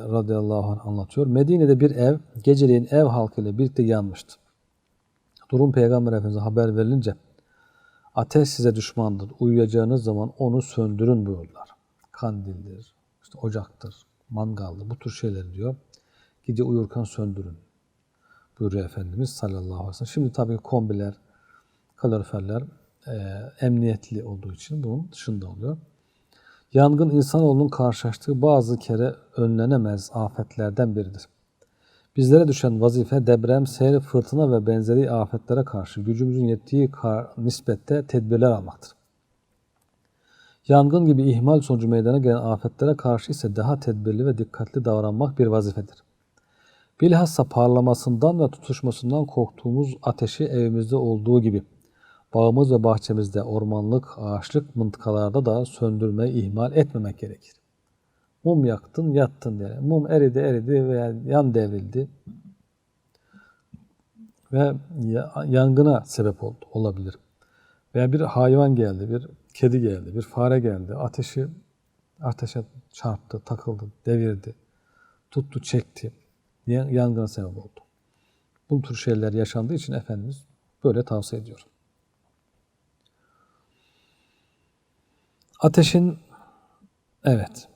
radıyallahu anh anlatıyor. Medine'de bir ev geceleyin ev halkıyla birlikte yanmıştı. Durum Peygamber Efendimiz'e haber verilince ateş size düşmandır. Uyuyacağınız zaman onu söndürün buyurdular. Kandildir, işte ocaktır, mangaldır bu tür şeyler diyor. Gece uyurken söndürün buyuruyor Efendimiz sallallahu aleyhi ve sellem. Şimdi tabii kombiler, kaloriferler e, emniyetli olduğu için bunun dışında oluyor. Yangın insanoğlunun karşılaştığı bazı kere önlenemez afetlerden biridir. Bizlere düşen vazife deprem, sel, fırtına ve benzeri afetlere karşı gücümüzün yettiği nispette tedbirler almaktır. Yangın gibi ihmal sonucu meydana gelen afetlere karşı ise daha tedbirli ve dikkatli davranmak bir vazifedir. Bilhassa parlamasından ve tutuşmasından korktuğumuz ateşi evimizde olduğu gibi bağımız ve bahçemizde ormanlık, ağaçlık mıntıkalarda da söndürmeyi ihmal etmemek gerekir. Mum yaktın, yattın diye. Mum eridi, eridi veya yan devrildi ve ya- yangına sebep oldu, olabilir. Veya bir hayvan geldi, bir kedi geldi, bir fare geldi, ateşi ateşe çarptı, takıldı, devirdi, tuttu, çekti, ya- yangına sebep oldu. Bu tür şeyler yaşandığı için Efendimiz böyle tavsiye ediyor. Ateşin evet.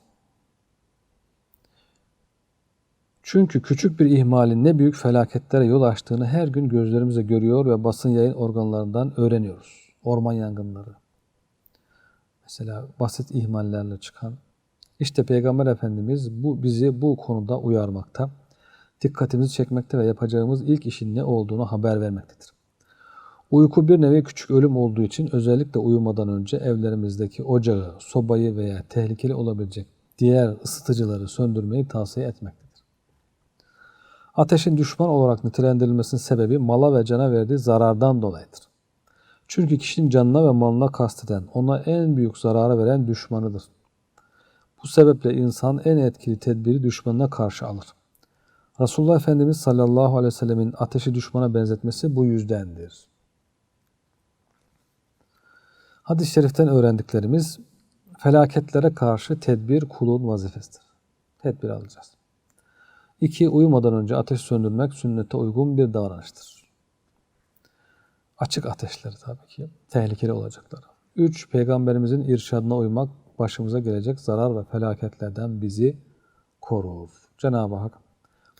Çünkü küçük bir ihmalin ne büyük felaketlere yol açtığını her gün gözlerimizle görüyor ve basın yayın organlarından öğreniyoruz. Orman yangınları. Mesela basit ihmallerle çıkan. İşte Peygamber Efendimiz bu bizi bu konuda uyarmakta, dikkatimizi çekmekte ve yapacağımız ilk işin ne olduğunu haber vermektedir. Uyku bir nevi küçük ölüm olduğu için özellikle uyumadan önce evlerimizdeki ocağı, sobayı veya tehlikeli olabilecek diğer ısıtıcıları söndürmeyi tavsiye etmektedir. Ateşin düşman olarak nitelendirilmesinin sebebi mala ve cana verdiği zarardan dolayıdır. Çünkü kişinin canına ve malına kasteden, ona en büyük zararı veren düşmanıdır. Bu sebeple insan en etkili tedbiri düşmanına karşı alır. Resulullah Efendimiz sallallahu aleyhi ve sellemin ateşi düşmana benzetmesi bu yüzdendir. Hadis-i şeriften öğrendiklerimiz felaketlere karşı tedbir kulun vazifesidir. Tedbir alacağız. İki, uyumadan önce ateş söndürmek sünnete uygun bir davranıştır. Açık ateşleri tabii ki, tehlikeli olacakları. Üç, peygamberimizin irşadına uymak başımıza gelecek zarar ve felaketlerden bizi korur. Cenab-ı Hak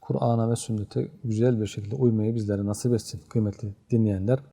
Kur'an'a ve sünnete güzel bir şekilde uymayı bizlere nasip etsin kıymetli dinleyenler.